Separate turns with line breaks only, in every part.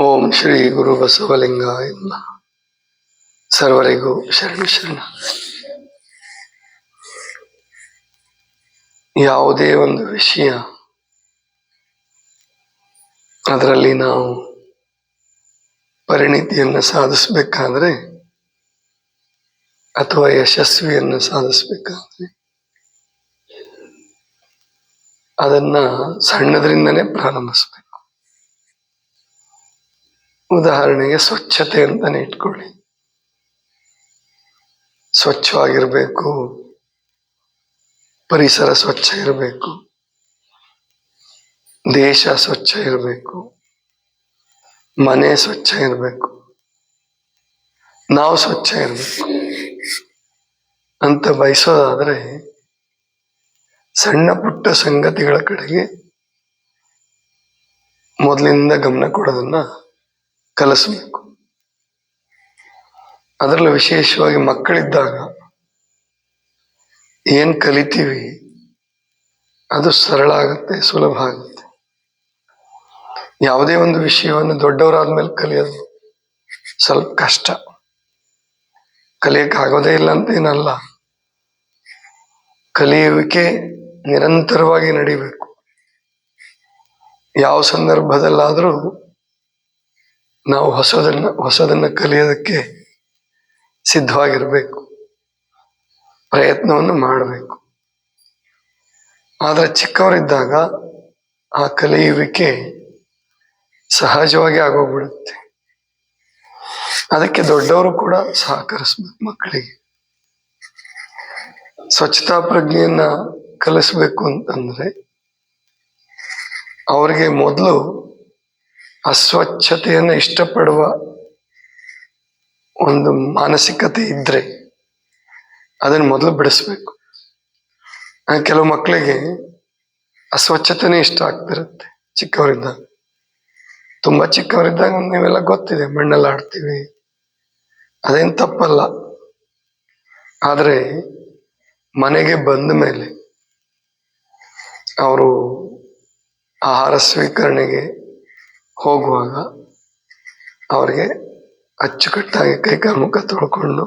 ಓಂ ಶ್ರೀ ಗುರು ಬಸವಲಿಂಗ ಎಂಬ ಸರ್ವರಿಗೂ ಶರಣ ಶರಣ. ಯಾವುದೇ ಒಂದು ವಿಷಯ ಅದರಲ್ಲಿ ನಾವು ಪರಿಣಿತಿಯನ್ನು ಸಾಧಿಸಬೇಕಾದ್ರೆ ಅಥವಾ ಯಶಸ್ವಿಯನ್ನು ಸಾಧಿಸಬೇಕಾದ್ರೆ ಅದನ್ನ ಸಣ್ಣದ್ರಿಂದನೇ ಪ್ರಾರಂಭಿಸ್ಬೇಕು. ಉದಾಹರಣೆಗೆ ಸ್ವಚ್ಛತೆ ಅಂತಾನೆ ಇಟ್ಕೊಳ್ಳಿ. ಸ್ವಚ್ಛವಾಗಿರಬೇಕು. ಪರಿಸರ ಸ್ವಚ್ಛ ಇರಬೇಕು. ದೇಶ ಸ್ವಚ್ಛ ಇರಬೇಕು. ಮನೆ ಸ್ವಚ್ಛ ಇರಬೇಕು. ನಾವು ಸ್ವಚ್ಛ ಇರಬೇಕು. ಅಂತ ಬಯಸೋದಾದರೆ ಸಣ್ಣ ಪುಟ್ಟ ಸಂಗತಿಗಳ ಕಡೆಗೆ ಮೊದಲಿಂದ ಗಮನ ಕೊಡೋದನ್ನ ಕಲಿಸ್ಬೇಕು. ಅದರಲ್ಲಿ ವಿಶೇಷವಾಗಿ ಮಕ್ಕಳಿದ್ದಾಗ ಏನು ಕಲಿತೀವಿ, ಅದು ಸರಳ ಆಗುತ್ತೆ, ಸುಲಭ ಆಗುತ್ತೆ. ಯಾವುದೇ ಒಂದು ವಿಷಯವನ್ನು ದೊಡ್ಡವರಾದ್ಮೇಲೆ ಕಲಿಯೋದು ಸ್ವಲ್ಪ ಕಷ್ಟ. ಕಲಿಯಕ್ಕೆ ಆಗೋದೇ ಇಲ್ಲ ಅಂತ ಏನಲ್ಲ ಕಲಿಯುವಿಕೆ ನಿರಂತರವಾಗಿ ನಡಿಬೇಕು. ಯಾವ ಸಂದರ್ಭದಲ್ಲಾದರೂ ನಾವು ಹೊಸದನ್ನ ಹೊಸದನ್ನ ಕಲಿಯೋದಕ್ಕೆ ಸಿದ್ಧವಾಗಿರಬೇಕು. ಪ್ರಯತ್ನವನ್ನು ಮಾಡಬೇಕು. ಆದರೆ ಚಿಕ್ಕವರಿದ್ದಾಗ ಆ ಕಲಿಯುವಿಕೆ ಸಹಜವಾಗಿ ಆಗೋಗ್ಬಿಡುತ್ತೆ. ಅದಕ್ಕೆ ದೊಡ್ಡವರು ಕೂಡ ಸಹಕರಿಸ್ಬೇಕು ಮಕ್ಕಳಿಗೆ. ಸ್ವಚ್ಛತಾ ಪ್ರಜ್ಞೆಯನ್ನ ಕಲಿಸ್ಬೇಕು ಅಂತಂದ್ರೆ, ಅವರಿಗೆ ಮೊದಲು ಅಸ್ವಚ್ಛತೆಯನ್ನು ಇಷ್ಟಪಡುವ ಒಂದು ಮಾನಸಿಕತೆ ಇದ್ರೆ ಅದನ್ನು ಮೊದಲು ಬಿಡಿಸ್ಬೇಕು. ಕೆಲವು ಮಕ್ಕಳಿಗೆ ಅಸ್ವಚ್ಛತೆನೇ ಇಷ್ಟ ಆಗ್ತಿರುತ್ತೆ. ಚಿಕ್ಕವರಿದ್ದಾಗ ತುಂಬಾ ಚಿಕ್ಕವರಿದ್ದಾಗ ನೀವೆಲ್ಲ ಗೊತ್ತಿದೆ, ಮಣ್ಣಲ್ಲಿ ಆಡ್ತೀವಿ. ಅದೇನ್ ತಪ್ಪಲ್ಲ. ಆದರೆ ಮನೆಗೆ ಬಂದ ಮೇಲೆ ಅವರು ಆಹಾರ ಸ್ವೀಕರಣೆಗೆ ಹೋಗುವಾಗ ಅವರಿಗೆ ಅಚ್ಚುಕಟ್ಟಾಗಿ ಕೈಕಾಲು ಮುಖ ತೊಳ್ಕೊಂಡು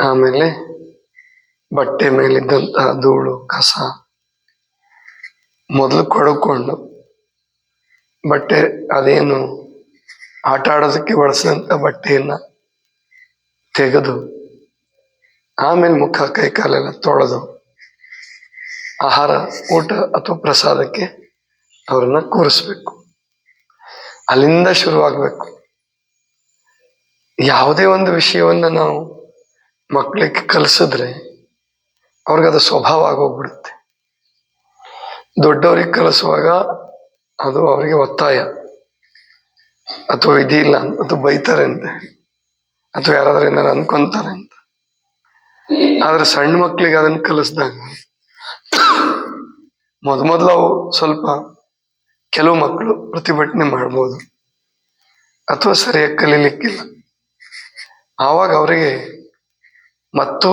ಆಮೇಲೆ ಬಟ್ಟೆ ಮೇಲಿದ್ದಂತಹ ಧೂಳು, ಕಸ ಮೊದಲು ಕೊಡುಕೊಂಡು ಬಟ್ಟೆ ಅದೇನು ಆಟ ಆಡೋದಕ್ಕೆ ಬಳಸಿದಂಥ ಬಟ್ಟೆಯನ್ನ ತೆಗೆದು ಆಮೇಲೆ ಮುಖ, ಕೈ ಕಾಲೆಲ್ಲ ತೊಳೆದು ಆಹಾರ, ಊಟ ಅಥವಾ ಪ್ರಸಾದಕ್ಕೆ ಅವ್ರನ್ನ ಕೂರಿಸ್ಬೇಕು. ಅಲ್ಲಿಂದ ಶುರುವಾಗಬೇಕು. ಯಾವುದೇ ಒಂದು ವಿಷಯವನ್ನು ನಾವು ಮಕ್ಕಳಿಗೆ ಕಲಿಸಿದ್ರೆ ಅದು ಸ್ವಭಾವ ಆಗೋಗ್ಬಿಡುತ್ತೆ. ದೊಡ್ಡವ್ರಿಗೆ ಕಲಿಸುವಾಗ ಅದು ಅವರಿಗೆ ಒತ್ತಾಯ. ಅಥವಾ ಇಲ್ಲ ಅಥವಾ ಬೈತಾರೆ ಅಂತ. ಅಥವಾ ಯಾರಾದ್ರೂ ಏನಾರು ಅನ್ಕೊಂತಾರೆ ಅಂತ. ಆದ್ರೆ ಸಣ್ಣ ಮಕ್ಕಳಿಗೆ ಅದನ್ನ ಕಲಿಸಿದಾಗ ಮೊದಮೊದಲು ಅವು ಸ್ವಲ್ಪ ಕೆಲವು ಮಕ್ಕಳು ಪ್ರತಿಭಟನೆ ಮಾಡ್ಬೋದು ಅಥವಾ ಸರಿಯಾಗಿ ಕಲೀಲಿಕ್ಕಿಲ್ಲ. ಆವಾಗ ಅವರಿಗೆ ಮತ್ತು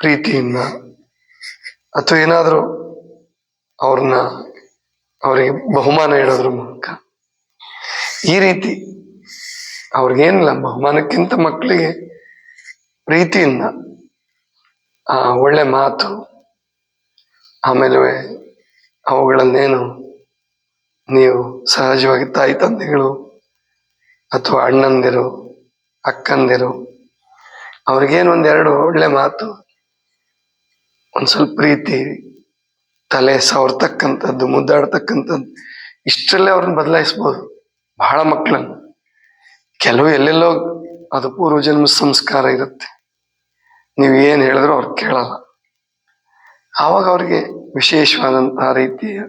ಪ್ರೀತಿಯಿಂದ ಅಥವಾ ಏನಾದರೂ ಅವ್ರನ್ನ ಅವರಿಗೆ ಬಹುಮಾನ ಇಡೋದ್ರ ಮೂಲಕ ಈ ರೀತಿ ಅವ್ರಿಗೇನಿಲ್ಲ, ಬಹುಮಾನಕ್ಕಿಂತ ಮಕ್ಕಳಿಗೆ ಪ್ರೀತಿಯಿಂದ ಆ ಒಳ್ಳೆ ಮಾತು, ಆಮೇಲೆ ಅವುಗಳನ್ನೇನು ನೀವು ಸಹಜವಾಗಿ ತಾಯಿ ತಂದೆಗಳು ಅಥವಾ ಅಣ್ಣಂದಿರು, ಅಕ್ಕಂದಿರು, ಅವ್ರಿಗೇನು ಒಂದೆರಡು ಒಳ್ಳೆ ಮಾತು, ಒಂದು ಸ್ವಲ್ಪ ಪ್ರೀತಿ, ತಲೆ ಸವರ್ತಕ್ಕಂಥದ್ದು, ಮುದ್ದಾಡ್ತಕ್ಕಂಥದ್ದು, ಇಷ್ಟರಲ್ಲೇ ಅವ್ರನ್ನ ಬದಲಾಯಿಸ್ಬೋದು. ಬಹಳ ಮಕ್ಕಳನ್ನು ಕೆಲವು ಎಲ್ಲೆಲ್ಲೋ ಅದು ಪೂರ್ವ ಜನ್ಮ ಸಂಸ್ಕಾರ ಇರುತ್ತೆ. ನೀವು ಏನು ಹೇಳಿದ್ರು ಅವ್ರು ಕೇಳಲ್ಲ. ಆವಾಗ ಅವ್ರಿಗೆ ವಿಶೇಷವಾದಂತಹ ರೀತಿಯ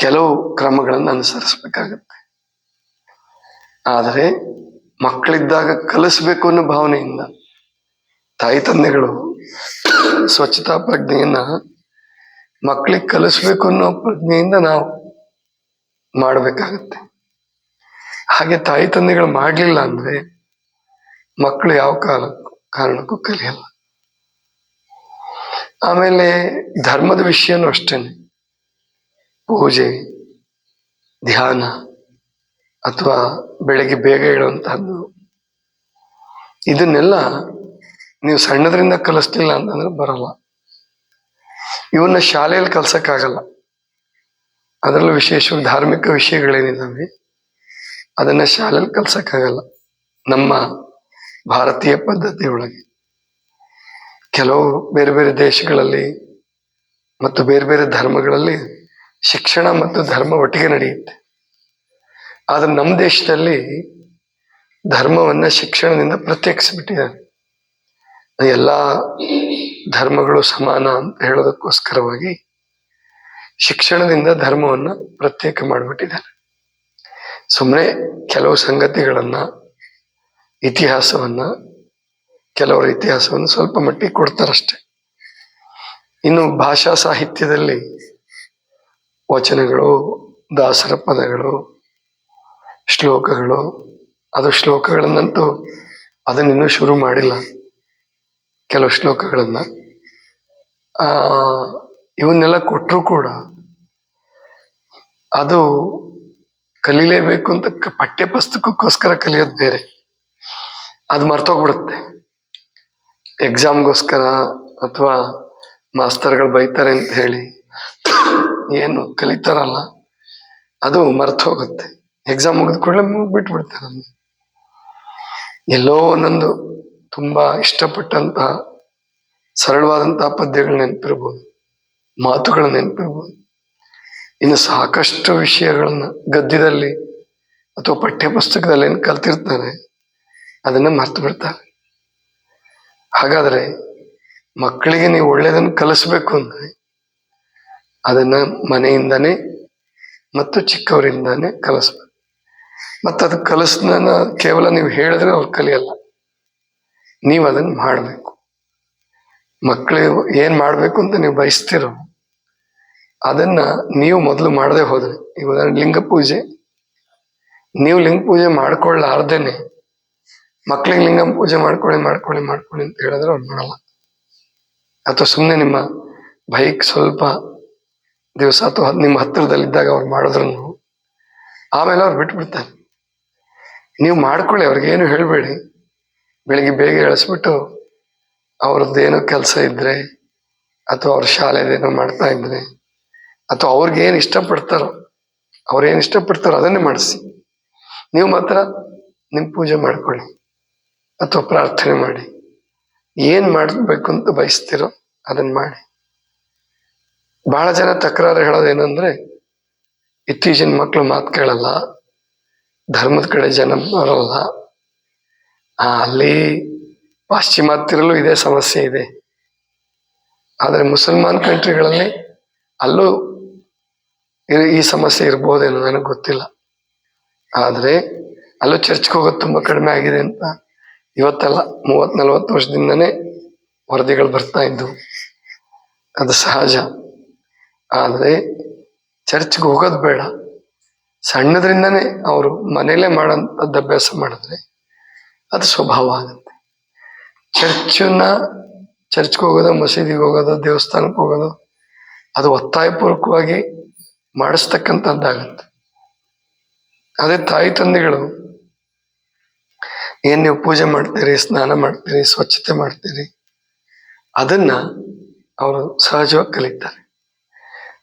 ಕೆಲವು ಕ್ರಮಗಳನ್ನು ಅನುಸರಿಸ್ಬೇಕಾಗತ್ತೆ. ಆದರೆ ಮಕ್ಕಳಿದ್ದಾಗ ಕಲಿಸ್ಬೇಕು ಅನ್ನೋ ಭಾವನೆಯಿಂದ ತಾಯಿ ತಂದೆಗಳು ಸ್ವಚ್ಛತಾ ಪ್ರಜ್ಞೆಯನ್ನ ಮಕ್ಕಳಿಗೆ ಕಲಿಸ್ಬೇಕು ಅನ್ನೋ ಪ್ರಜ್ಞೆಯಿಂದ ನಾವು ಮಾಡಬೇಕಾಗತ್ತೆ. ಹಾಗೆ ತಾಯಿ ತಂದೆಗಳು ಮಾಡಲಿಲ್ಲ ಅಂದ್ರೆ ಮಕ್ಕಳು ಯಾವ ಕಾಲಕ್ಕೂ, ಕಾರಣಕ್ಕೂ ಕಲಿಯಲ್ಲ. ಆಮೇಲೆ ಧರ್ಮದ ವಿಷಯನೂ ಅಷ್ಟೇನೆ. ಪೂಜೆ, ಧ್ಯಾನ ಅಥವಾ ಬೆಳಗ್ಗೆ ಬೇಗ ಇಡುವಂತಹದ್ದು ಇದನ್ನೆಲ್ಲ ನೀವು ಸಣ್ಣದ್ರಿಂದ ಕಲಿಸ್ಲಿಲ್ಲ ಅಂತಂದ್ರೆ ಬರಲ್ಲ. ಇವನ್ನ ಶಾಲೆಯಲ್ಲಿ ಕಲ್ಸಕ್ಕಾಗಲ್ಲ. ಅದರಲ್ಲೂ ವಿಶೇಷವಾಗಿ ಧಾರ್ಮಿಕ ವಿಷಯಗಳೇನಿದ್ದಾವೆ ಅದನ್ನ ಶಾಲೆಯಲ್ಲಿ ಕಲ್ಸಕ್ಕಾಗಲ್ಲ. ನಮ್ಮ ಭಾರತೀಯ ಪದ್ಧತಿ ಒಳಗೆ. ಕೆಲವು ಬೇರೆ ಬೇರೆ ದೇಶಗಳಲ್ಲಿ ಮತ್ತು ಬೇರೆ ಬೇರೆ ಧರ್ಮಗಳಲ್ಲಿ ಶಿಕ್ಷಣ ಮತ್ತು ಧರ್ಮ ಒಟ್ಟಿಗೆ ನಡೆಯುತ್ತೆ. ಆದ್ರೆ ನಮ್ಮ ದೇಶದಲ್ಲಿ ಧರ್ಮವನ್ನ ಶಿಕ್ಷಣದಿಂದ ಪ್ರತ್ಯೇಕಿಸಿಬಿಟ್ಟಿದ್ದಾರೆ. ಎಲ್ಲ ಧರ್ಮಗಳು ಸಮಾನ ಅಂತ ಹೇಳೋದಕ್ಕೋಸ್ಕರವಾಗಿ ಶಿಕ್ಷಣದಿಂದ ಧರ್ಮವನ್ನ ಪ್ರತ್ಯೇಕ ಮಾಡಿಬಿಟ್ಟಿದ್ದಾರೆ. ಸುಮ್ಮನೆ ಕೆಲವು ಸಂಗತಿಗಳನ್ನ, ಇತಿಹಾಸವನ್ನ, ಕೆಲವರ ಇತಿಹಾಸವನ್ನು ಸ್ವಲ್ಪ ಮಟ್ಟಿಗೆ ಕೊಡ್ತಾರಷ್ಟೆ. ಇನ್ನು ಭಾಷಾ ಸಾಹಿತ್ಯದಲ್ಲಿ ವಚನಗಳು ದಾಸರ ಪದಗಳು ಶ್ಲೋಕಗಳು. ಅದು ಶ್ಲೋಕಗಳನ್ನಂತೂ ಅದನ್ನಿನ್ನೂ ಶುರು ಮಾಡಿಲ್ಲ. ಕೆಲವು ಶ್ಲೋಕಗಳನ್ನ. ಇವನ್ನೆಲ್ಲ ಕೊಟ್ಟರು ಕೂಡ ಅದು ಕಲೀಲೇಬೇಕು ಅಂತ ಪಠ್ಯ ಪುಸ್ತಕಕ್ಕೋಸ್ಕರ ಕಲಿಯೋದು ಬೇರೆ. ಅದು ಮರ್ತೋಗ್ಬಿಡುತ್ತೆ. ಎಕ್ಸಾಮ್ಗೋಸ್ಕರ ಅಥವಾ ಮಾಸ್ತರ್ಗಳು ಬೈತಾರೆ ಅಂತ ಹೇಳಿ. ಏನು ಕಲಿತಾರಲ್ಲ, ಅದು ಮರ್ತು ಹೋಗುತ್ತೆ. ಎಕ್ಸಾಮ್ ಮುಗಿದ ಕೂಡಲೇ ಬಿಟ್ಬಿಡ್ತಾರೆ ಬಿಡ್ತಾರೆ ಎಲ್ಲೋ ಒಂದೊಂದು ತುಂಬಾ ಇಷ್ಟಪಟ್ಟಂತಹ ಸರಳವಾದಂತಹ ಪದ್ಯಗಳು ನೆನಪಿರ್ಬೋದು, ಮಾತುಗಳು ನೆನಪಿರ್ಬೋದು. ಇನ್ನು ಸಾಕಷ್ಟು ವಿಷಯಗಳನ್ನ ಗದ್ಯದಲ್ಲಿ ಅಥವಾ ಪಠ್ಯ ಪುಸ್ತಕದಲ್ಲಿ ಏನು ಕಲ್ತಿರ್ತಾರೆ, ಅದನ್ನ ಮರ್ತು ಬಿಡ್ತಾರೆ ಹಾಗಾದ್ರೆ ಮಕ್ಕಳಿಗೆ ನೀವು ಒಳ್ಳೇದನ್ನು ಕಲಿಸ್ಬೇಕು ಅಂದ್ರೆ ಅದನ್ನ ಮನೆಯಿಂದನೇ ಮತ್ತು ಚಿಕ್ಕವರಿಂದನೇ ಕಲಿಸ್ಬೇಕು. ಮತ್ತು ಅದು ಕಲಿಸ್ನ ಕೇವಲ ನೀವು ಹೇಳಿದ್ರೆ ಅವ್ರು ಕಲಿಯಲ್ಲ. ನೀವು ಅದನ್ನ ಮಾಡಬೇಕು. ಮಕ್ಕಳು ಏನು ಮಾಡಬೇಕು ಅಂತ ನೀವು ಬಯಸ್ತಿರೋ, ಅದನ್ನ ನೀವು ಮೊದಲು ಮಾಡದೆ ಹೋದ್ರೆ ಈಗ ಉದಾಹರಣೆ ಲಿಂಗ ಪೂಜೆ. ನೀವು ಲಿಂಗ ಪೂಜೆ ಮಾಡ್ಕೊಳ್ಳಾರ್ದೇನೆ, ಮಕ್ಳಿಗೆ ಲಿಂಗ ಪೂಜೆ ಮಾಡ್ಕೊಳ್ಳಿ ಮಾಡ್ಕೊಳ್ಳಿ ಮಾಡ್ಕೊಳ್ಳಿ ಅಂತ ಹೇಳಿದ್ರೆ ಅವ್ರು ಮಾಡಲ್ಲ. ಅಥವಾ ಸುಮ್ಮನೆ ನಿಮ್ಮ ಬೈಕ್ ಸ್ವಲ್ಪ ದಿವಸ ಅಥವಾ ನಿಮ್ಮ ಹತ್ತಿರದಲ್ಲಿದ್ದಾಗ ಅವ್ರು ಮಾಡಿದ್ರು ಆಮೇಲೆ ಅವ್ರು ಬಿಟ್ಬಿಡ್ತಾರೆ. ನೀವು ಮಾಡ್ಕೊಳ್ಳಿ ಅವ್ರಿಗೇನು ಹೇಳಬೇಡಿ. ಬೆಳಿಗ್ಗೆ ಬೇಗ ಎಳಿಸ್ಬಿಟ್ಟು ಅವ್ರದ್ದೇನೋ ಕೆಲಸ ಇದ್ದರೆ ಅಥವಾ ಅವ್ರ ಶಾಲೆದೇನೋ ಮಾಡ್ತಾ ಇದ್ರೆ ಅಥವಾ ಅವ್ರಿಗೇನು ಇಷ್ಟಪಡ್ತಾರೋ ಅವ್ರೇನು ಇಷ್ಟಪಡ್ತಾರೋ ಅದನ್ನೇ ಮಾಡಿಸಿ. ನೀವು ಮಾತ್ರ ನಿಮ್ಮ ಪೂಜೆ ಮಾಡ್ಕೊಳ್ಳಿ ಅಥವಾ ಪ್ರಾರ್ಥನೆ ಮಾಡಿ. ಏನು ಮಾಡಬೇಕು ಅಂತ ಬಯಸ್ತಿರೋ ಅದನ್ನು ಮಾಡಿ. ಬಹಳ ಜನ ತಕರಾರು ಹೇಳೋದೇನಂದ್ರೆ ಇತ್ತೀಚಿನ ಮಕ್ಕಳು ಮಾತು ಕೇಳಲ್ಲ, ಧರ್ಮದ ಕಡೆ ಜನ ಬರಲ್ಲ. ಅಲ್ಲಿ ಪಾಶ್ಚಿಮಾತ್ಯರಲ್ಲೂ ಇದೇ ಸಮಸ್ಯೆ ಇದೆ. ಆದರೆ ಮುಸಲ್ಮಾನ್ ಕಂಟ್ರಿಗಳಲ್ಲಿ ಅಲ್ಲೂ ಈ ಸಮಸ್ಯೆ ಇರ್ಬೋದೇನೋ ನನಗೆ ಗೊತ್ತಿಲ್ಲ. ಆದರೆ ಅಲ್ಲೂ ಚರ್ಚ್ಗೆ ಹೋಗೋದು ತುಂಬ ಕಡಿಮೆ ಆಗಿದೆ ಅಂತ ಇವತ್ತಲ್ಲ ಮೂವತ್ತು ನಲವತ್ತು ವರ್ಷದಿಂದನೇ ವರದಿಗಳು ಬರ್ತಾ ಇದ್ದವು ಅದು ಸಹಜ. ಆದರೆ ಚರ್ಚ್ಗೆ ಹೋಗೋದು ಬೇಡ. ಸಣ್ಣದ್ರಿಂದನೇ ಅವರು ಮನೆಯಲ್ಲೇ ಮಾಡೋಂಥದ್ದು ಅಭ್ಯಾಸ ಮಾಡಿದ್ರೆ ಅದು ಸ್ವಭಾವ ಆಗುತ್ತೆ. ಚರ್ಚನ್ನ ಚರ್ಚ್ಗೆ ಹೋಗೋದು, ಮಸೀದಿಗೆ ಹೋಗೋದು, ದೇವಸ್ಥಾನಕ್ಕೆ ಹೋಗೋದು, ಅದು ಒತ್ತಾಯಪೂರ್ವಕವಾಗಿ ಮಾಡಿಸ್ತಕ್ಕಂಥದ್ದಾಗುತ್ತೆ. ಅದೇ ತಾಯಿ ತಂದೆಗಳು, ಏನ್ ನೀವು ಪೂಜೆ ಮಾಡ್ತೀರಿ, ಸ್ನಾನ ಮಾಡ್ತೀರಿ, ಸ್ವಚ್ಛತೆ ಮಾಡ್ತೀರಿ, ಅದನ್ನ ಅವರು ಸಹಜವಾಗಿ ಕಲಿತಾರೆ.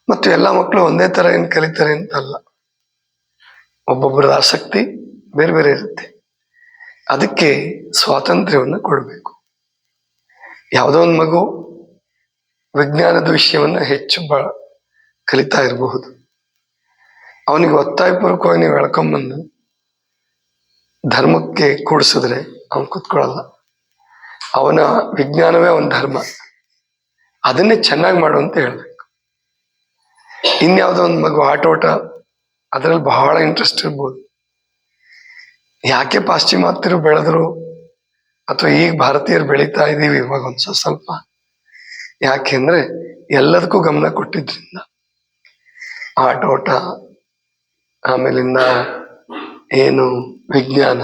ಮತ್ತು ಎಲ್ಲ ಮಕ್ಕಳು ಒಂದೇ ತರ ಏನು ಕಲಿತಾರೆ ಅಂತ ಅಲ್ಲ ಒಬ್ಬೊಬ್ಬರ ಆಸಕ್ತಿ ಬೇರೆ ಬೇರೆ ಇರುತ್ತೆ. ಅದಕ್ಕೆ ಸ್ವಾತಂತ್ರ್ಯವನ್ನು ಕೊಡಬೇಕು. ಯಾವುದೋ ಒಂದು ಮಗು ವಿಜ್ಞಾನದ ವಿಷಯವನ್ನು ಹೆಚ್ಚು ಬ, ಕಲಿತಾ ಇರಬಹುದು. ಅವನಿಗೆ ಒತ್ತಾಯಪೂರ್ವಕವಾಗಿ ನೀವು ಎಳ್ಕೊಂಬಂದು ಧರ್ಮಕ್ಕೆ ಕೂಡಿಸಿದ್ರೆ ಅವನು ಕೂತ್ಕೊಳ್ಳಲ್ಲ. ಅವನ ವಿಜ್ಞಾನವೇ ಅವನ ಧರ್ಮ. ಅದನ್ನೇ ಚೆನ್ನಾಗಿ ಮಾಡು ಅಂತ ಹೇಳ್ಬೇಕು ಇನ್ಯಾವುದೋ ಒಂದು ಮಗು ಆಟೋಟ, ಅದರಲ್ಲಿ ಬಹಳ ಇಂಟ್ರೆಸ್ಟ್ ಇರ್ಬೋದು. ಯಾಕೆ ಪಾಶ್ಚಿಮಾತ್ಯರು ಬೆಳೆದ್ರು? ಅಥವಾ ಈಗ ಭಾರತೀಯರು ಬೆಳೀತಾ ಇದ್ದೀವಿ ಇವಾಗ ಒಂದ್ ಸ್ವಲ್ಪ? ಯಾಕೆಂದ್ರೆ ಎಲ್ಲದಕ್ಕೂ ಗಮನ ಕೊಟ್ಟಿದ್ರಿಂದ. ಆಟೋಟ, ಆಮೇಲಿಂದ ಏನು ವಿಜ್ಞಾನ,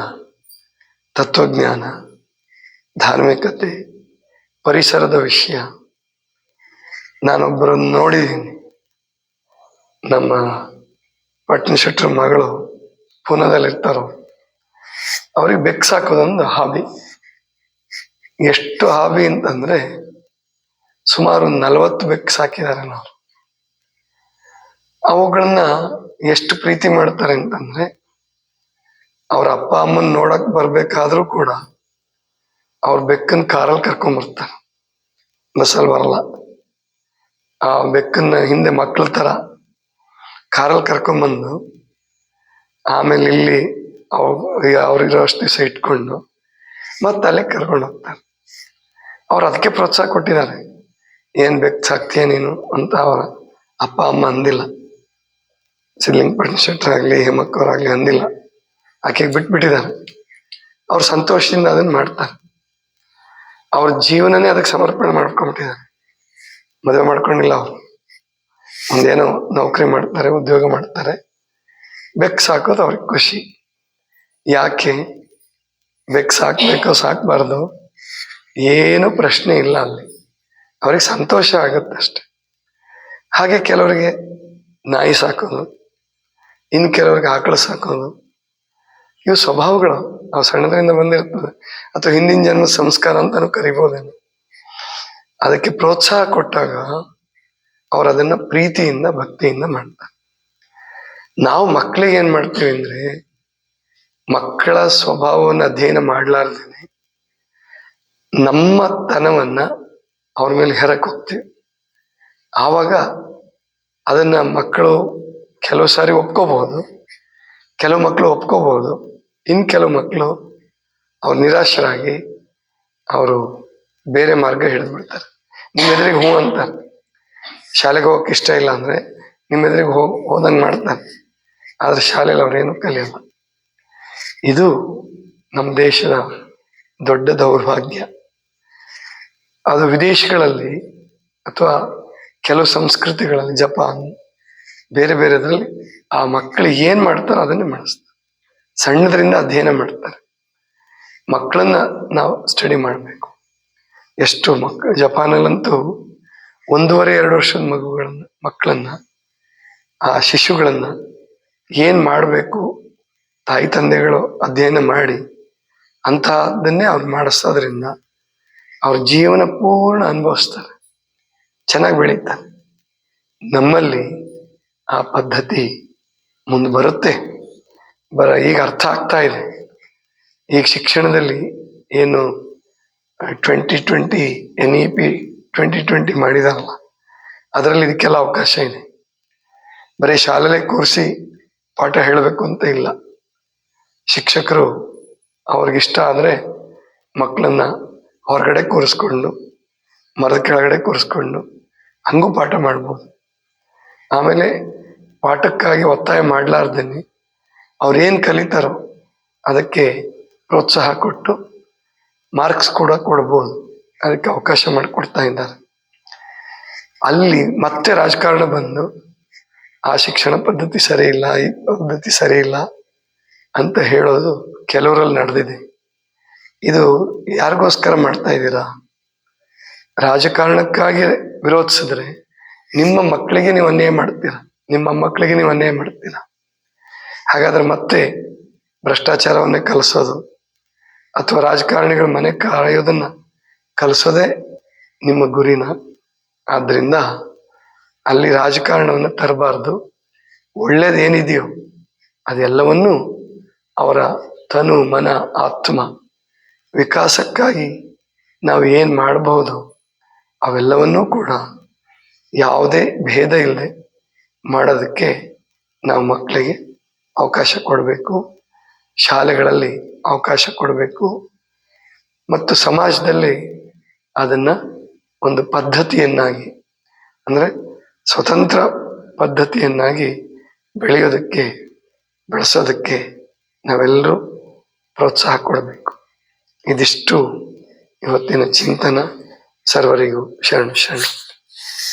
ತತ್ವಜ್ಞಾನ, ಧಾರ್ಮಿಕತೆ, ಪರಿಸರದ ವಿಷಯ. ನಾನೊಬ್ಬರನ್ನು ನೋಡಿದ್ದೀನಿ. ನಮ್ಮ ಪಟ್ನ ಶೆಟ್ರ ಮಗಳು ಪೂನಾದಲ್ಲಿ ಇರ್ತಾರೋ ಅವ್ರಿಗೆ ಬೆಕ್ಕು ಸಾಕೋದೊಂದು ಹಾಬಿ ಎಷ್ಟು ಹಾಬಿ ಅಂತಂದ್ರೆ ಸುಮಾರು ನಲವತ್ತು ಬೆಕ್ಕು ಸಾಕಿದ್ದಾರೆ ನಾವು ಅವುಗಳನ್ನ ಎಷ್ಟು ಪ್ರೀತಿ ಮಾಡ್ತಾರೆ ಅಂತಂದ್ರೆ ಅವ್ರ ಅಪ್ಪ ಅಮ್ಮನ್ ನೋಡಕ್ ಬರ್ಬೇಕಾದ್ರೂ ಕೂಡ ಅವ್ರ ಬೆಕ್ಕನ್ ಕಾರಲ್ಲಿ ಕರ್ಕೊಂಡ್ ಬರ್ತಾರೆ. ಬಸ್ಸಲ್ಲಿ ಬರಲ್ಲ. ಆ ಬೆಕ್ಕನ್ನ ಹಿಂದೆ ಮಕ್ಳ ತರ ಕಾರಲ್ಲಿ ಕರ್ಕೊಂಬಂದು ಆಮೇಲೆ ಇಲ್ಲಿ ಅವ್ರು ಅವ್ರಿರೋ ಅಷ್ಟು ದಿವಸ ಇಟ್ಕೊಂಡು ಮತ್ತೆ ಅಲ್ಲೇ ಕರ್ಕೊಂಡು ಹೋಗ್ತಾರೆ. ಅವ್ರು ಅದಕ್ಕೆ ಪ್ರೋತ್ಸಾಹ ಕೊಟ್ಟಿದ್ದಾರೆ. ಏನು ಬೇಕು ಸಾಕ್ತೀಯ ನೀನು ಅಂತ ಅವರ ಅಪ್ಪ ಅಮ್ಮ ಅಂದಿಲ್ಲ. ಸಿದ್ಲಿಂಗ ಶೆಟ್ಟರ್ ಆಗ್ಲಿ ಹೇಮಕ್ಕ ಅವ್ರಾಗ್ಲಿ ಅಂದಿಲ್ಲ. ಆಕೆಗೆ ಬಿಟ್ಬಿಟ್ಟಿದ್ದಾರೆ. ಅವ್ರು ಸಂತೋಷದಿಂದ ಅದನ್ನ ಮಾಡ್ತಾರೆ. ಅವ್ರ ಜೀವನನೇ ಅದಕ್ಕೆ ಸಮರ್ಪಣೆ ಮಾಡ್ಕೊಂಡ್ಬಿಟ್ಟಿದ್ದಾರೆ. ಮದುವೆ ಮಾಡ್ಕೊಂಡಿಲ್ಲ ಅವ್ರು. ಒಂದೇನೋ ನೌಕರಿ ಮಾಡ್ತಾರೆ, ಉದ್ಯೋಗ ಮಾಡ್ತಾರೆ. ಬೆಕ್ಕು ಸಾಕೋದು ಅವ್ರಿಗೆ ಖುಷಿ. ಯಾಕೆ? ಬೆಕ್ಕು ಸಾಕ್ಬೇಕು ಸಾಕ್ಬಾರ್ದು? ಏನು ಪ್ರಶ್ನೆ ಇಲ್ಲ ಅಲ್ಲಿ. ಅವ್ರಿಗೆ ಸಂತೋಷ ಆಗುತ್ತೆ ಅಷ್ಟೆ. ಹಾಗೆ ಕೆಲವರಿಗೆ ನಾಯಿ ಸಾಕೋದು, ಇನ್ನು ಕೆಲವ್ರಿಗೆ ಆಕಳು ಸಾಕೋದು, ಇವು ಸ್ವಭಾವಗಳು. ನಾವು ಸಣ್ಣದರಿಂದ ಬಂದಿರ್ತದೆ. ಅಥವಾ ಹಿಂದಿನ ಜನ್ಮ ಸಂಸ್ಕಾರ ಅಂತಾನು ಕರಿಬೋದೇನು. ಅದಕ್ಕೆ ಪ್ರೋತ್ಸಾಹ ಕೊಟ್ಟಾಗ ಅವ್ರು ಅದನ್ನ ಪ್ರೀತಿಯಿಂದ, ಭಕ್ತಿಯಿಂದ ಮಾಡ್ತಾರೆ. ನಾವು ಮಕ್ಕಳಿಗೆ ಏನ್ ಮಾಡ್ತೀವಿ ಅಂದ್ರೆ, ಮಕ್ಕಳ ಸ್ವಭಾವವನ್ನು ಅಧ್ಯಯನ ಮಾಡ್ಲಾರ್ದೇನೆ ನಮ್ಮ ತನವನ್ನ ಅವ್ರ ಮೇಲೆ ಹೆರಕ್ ಹೋಗ್ತೀವಿ. ಆವಾಗ ಅದನ್ನ ಮಕ್ಕಳು ಕೆಲವು ಸಾರಿ ಒಪ್ಕೋಬಹುದು, ಕೆಲವು ಮಕ್ಕಳು ಒಪ್ಕೋಬಹುದು, ಇನ್ ಕೆಲವು ಮಕ್ಕಳು ಅವ್ರು ನಿರಾಶರಾಗಿ ಅವರು ಬೇರೆ ಮಾರ್ಗ ಹಿಡಿದು ಬಿಡ್ತಾರೆ ಎದುರಿಗೆ ಹೂ ಅಂತಾರೆ. ಶಾಲೆಗೆ ಹೋಗಕ್ಕೆ ಇಷ್ಟ ಇಲ್ಲ ಅಂದ್ರೆ ನಿಮ್ಮ ಎದುರಿಗೆ ಹೋಗ್ ಹೋದಂಗೆ ಮಾಡ್ತಾನೆ. ಆದ್ರೆ ಶಾಲೆಯಲ್ಲಿ ಅವ್ರೇನು ಕಲಿಯಲ್ಲ. ಇದು ನಮ್ಮ ದೇಶದ ದೊಡ್ಡ ದೌರ್ಭಾಗ್ಯ. ಅದು ವಿದೇಶಗಳಲ್ಲಿ ಅಥವಾ ಕೆಲವು ಸಂಸ್ಕೃತಿಗಳಲ್ಲಿ, ಜಪಾನ್, ಬೇರೆ ಬೇರೆದ್ರಲ್ಲಿ ಆ ಮಕ್ಕಳು ಏನ್ ಮಾಡ್ತಾರೋ ಅದನ್ನೇ ಮಾಡಿಸ್ತಾರೆ. ಸಣ್ಣದರಿಂದ ಅಧ್ಯಯನ ಮಾಡ್ತಾರೆ. ಮಕ್ಕಳನ್ನ ನಾವು ಸ್ಟಡಿ ಮಾಡಬೇಕು. ಎಷ್ಟು ಮಕ್ಕಳು ಜಪಾನಲ್ಲಂತೂ ಒಂದೂವರೆ, ಎರಡು ವರ್ಷದ ಮಗುಗಳನ್ನ, ಮಕ್ಕಳನ್ನ, ಆ ಶಿಶುಗಳನ್ನ ಏನ್ ಮಾಡಬೇಕು, ತಾಯಿ ತಂದೆಗಳು ಅಧ್ಯಯನ ಮಾಡಿ ಅಂತಹದ್ದನ್ನೇ ಅವ್ರು ಮಾಡಿಸೋದ್ರಿಂದ ಅವ್ರ ಜೀವನ ಪೂರ್ಣ ಅನುಭವಿಸ್ತಾರೆ. ಚೆನ್ನಾಗಿ ಬೆಳೀತಾರೆ. ನಮ್ಮಲ್ಲಿ ಆ ಪದ್ಧತಿ ಮುಂದೆ ಬರುತ್ತೆ. ಬರ ಈಗ ಅರ್ಥ ಆಗ್ತಾ ಇದೆ. ಈಗ ಶಿಕ್ಷಣದಲ್ಲಿ ಏನು twenty twenty N E P twenty twenty ಮಾಡಿದಾರಲ್ಲ, ಅದರಲ್ಲಿ ಇದಕ್ಕೆಲ್ಲ ಅವಕಾಶ ಇದೆ. ಬರೀ ಶಾಲೆಲೆ ಕೂರಿಸಿ ಪಾಠ ಹೇಳಬೇಕು ಅಂತ ಇಲ್ಲ. ಶಿಕ್ಷಕರು ಅವ್ರಿಗಿಷ್ಟ ಆದರೆ ಮಕ್ಕಳನ್ನ ಹೊರಗಡೆ ಕೂರಿಸ್ಕೊಂಡು, ಮರದ ಕೆಳಗಡೆ ಕೂರಿಸ್ಕೊಂಡು ಹಂಗೂ ಪಾಠ ಮಾಡ್ಬೋದು. ಆಮೇಲೆ ಪಾಠಕ್ಕಾಗಿ ಒತ್ತಾಯ ಮಾಡಲಾರ್ದೇನೆ ಅವ್ರೇನು ಕಲಿತಾರೋ ಅದಕ್ಕೆ ಪ್ರೋತ್ಸಾಹ ಕೊಟ್ಟು ಮಾರ್ಕ್ಸ್ ಕೂಡ ಕೊಡ್ಬೋದು. ಅದಕ್ಕೆ ಅವಕಾಶ ಮಾಡಿಕೊಡ್ತಾ ಇದ್ದಾರೆ. ಅಲ್ಲಿ ಮತ್ತೆ ರಾಜಕಾರಣ ಬಂದು, ಆ ಶಿಕ್ಷಣ ಪದ್ಧತಿ ಸರಿ ಇಲ್ಲ, ಈ ಪದ್ಧತಿ ಸರಿ ಇಲ್ಲ ಅಂತ ಹೇಳೋದು ಕೆಲವರಲ್ಲಿ ನಡೆದಿದೆ. ಇದು ಯಾರಿಗೋಸ್ಕರ ಮಾಡ್ತಾ ಇದ್ದೀರಾ? ರಾಜಕಾರಣಕ್ಕಾಗಿ ವಿರೋಧಿಸಿದ್ರೆ ನಿಮ್ಮ ಮಕ್ಕಳಿಗೆ ನೀವು ಅನ್ಯಾಯ ಮಾಡ್ತೀರಾ? ನಿಮ್ಮ ಮಕ್ಕಳಿಗೆ ನೀವು ಅನ್ಯಾಯ ಮಾಡ್ತೀರಾ? ಹಾಗಾದ್ರೆ ಮತ್ತೆ ಭ್ರಷ್ಟಾಚಾರವನ್ನೇ ಕಲಿಸೋದು ಅಥವಾ ರಾಜಕಾರಣಿಗಳ ಮನೆ ಕಾಯೋದನ್ನ ಕಲಿಸೋದೇ ನಿಮ್ಮ ಗುರಿನ? ಆದ್ದರಿಂದ ಅಲ್ಲಿ ರಾಜಕಾರಣವನ್ನು ತರಬಾರ್ದು. ಒಳ್ಳೇದೇನಿದೆಯೋ ಅದೆಲ್ಲವನ್ನೂ ಅವರ ತನು ಮನ ಆತ್ಮ ವಿಕಾಸಕ್ಕಾಗಿ ನಾವು ಏನು ಮಾಡಬಹುದು ಅವೆಲ್ಲವನ್ನೂ ಕೂಡ ಯಾವುದೇ ಭೇದ ಇಲ್ಲದೆ ಮಾಡೋದಕ್ಕೆ ನಾವು ಮಕ್ಕಳಿಗೆ ಅವಕಾಶ ಕೊಡಬೇಕು. ಶಾಲೆಗಳಲ್ಲಿ ಅವಕಾಶ ಕೊಡಬೇಕು. ಮತ್ತು ಸಮಾಜದಲ್ಲಿ ಅದನ್ನ ಒಂದು ಪದ್ಧತಿಯನ್ನಾಗಿ, ಅಂದ್ರೆ ಸ್ವತಂತ್ರ ಪದ್ಧತಿಯನ್ನಾಗಿ ಬೆಳೆಯೋದಕ್ಕೆ, ಬೆಳೆಸೋದಕ್ಕೆ ನಾವೆಲ್ಲರೂ ಪ್ರೋತ್ಸಾಹ ಕೊಡಬೇಕು. ಇದಿಷ್ಟು ಇವತ್ತಿನ ಚಿಂತನ. ಸರ್ವರಿಗೂ ಶರಣ ಶರಣ.